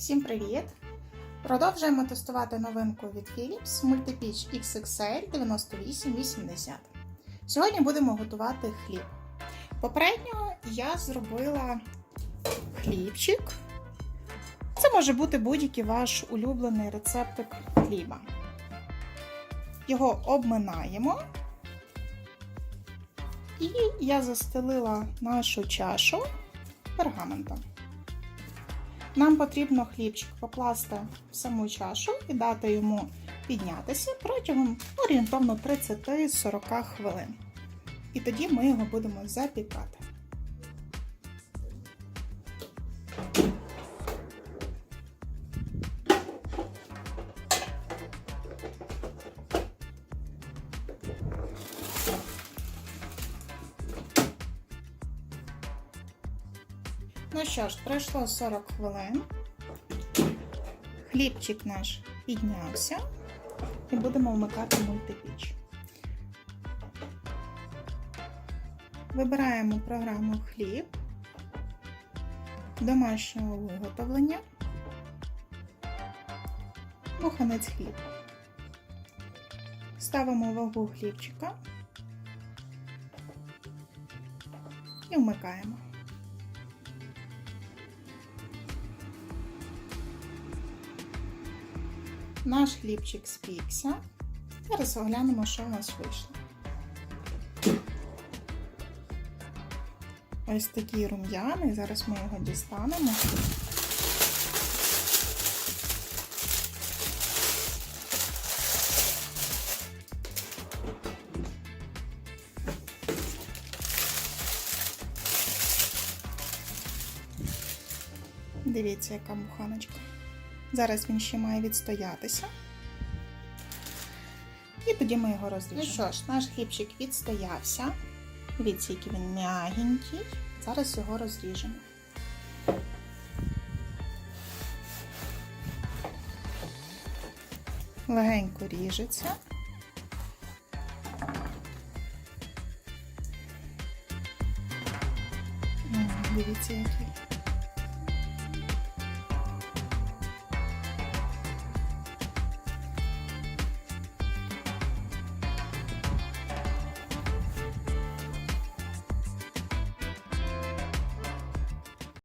Всім привіт! Продовжуємо тестувати новинку від Philips Multipitch XXL 9880. Сьогодні будемо готувати хліб. Попередньо я зробила хлібчик. Це може бути будь-який ваш улюблений рецептик хліба. Його обминаємо. І я застелила нашу чашу пергаментом. Нам потрібно хлібчик покласти в саму чашу і дати йому піднятися протягом орієнтовно 30-40 хвилин. І тоді ми його будемо запікати. Ну що ж, пройшло 40 хвилин. Хлібчик наш піднявся і будемо вмикати мультипіч. Вибираємо програму хліб, домашнього виготовлення, буханець хліб. Ставимо вагу хлібчика і вмикаємо. Наш хлібчик спікся. Зараз оглянемо, що у нас вийшло. Ось такий рум'яний. Зараз ми його дістанемо. Дивіться, яка буханочка. Зараз він ще має відстоятися. І тоді ми його розріжемо. Ну що ж, наш хлібчик відстоявся. Дивіться, який він м'ягенький. Зараз його розріжемо. Легенько ріжеться. Дивіться, який.